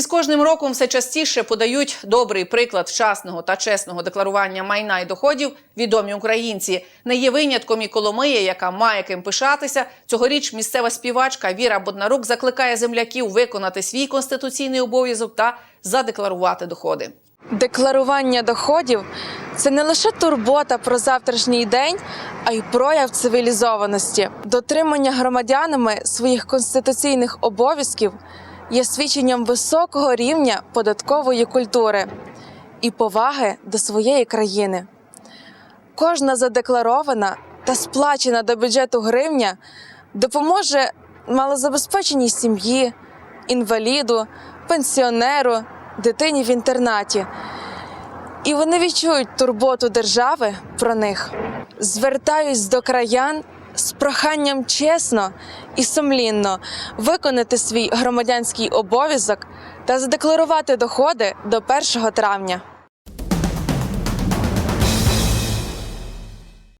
І з кожним роком все частіше подають добрий приклад вчасного та чесного декларування майна і доходів відомі українці. Не є винятком і Коломия, яка має ким пишатися. Цьогоріч місцева співачка Віра Боднарук закликає земляків виконати свій конституційний обов'язок та задекларувати доходи. Декларування доходів це не лише турбота про завтрашній день, а й прояв цивілізованості. Дотримання громадянами своїх конституційних обов'язків є свідченням високого рівня податкової культури і поваги до своєї країни. Кожна задекларована та сплачена до бюджету гривня допоможе малозабезпеченій сім'ї, інваліду, пенсіонеру, дитині в інтернаті. І вони відчують турботу держави про них. Звертаюсь до краян з проханням чесно і сумлінно виконати свій громадянський обов'язок та задекларувати доходи до 1 травня.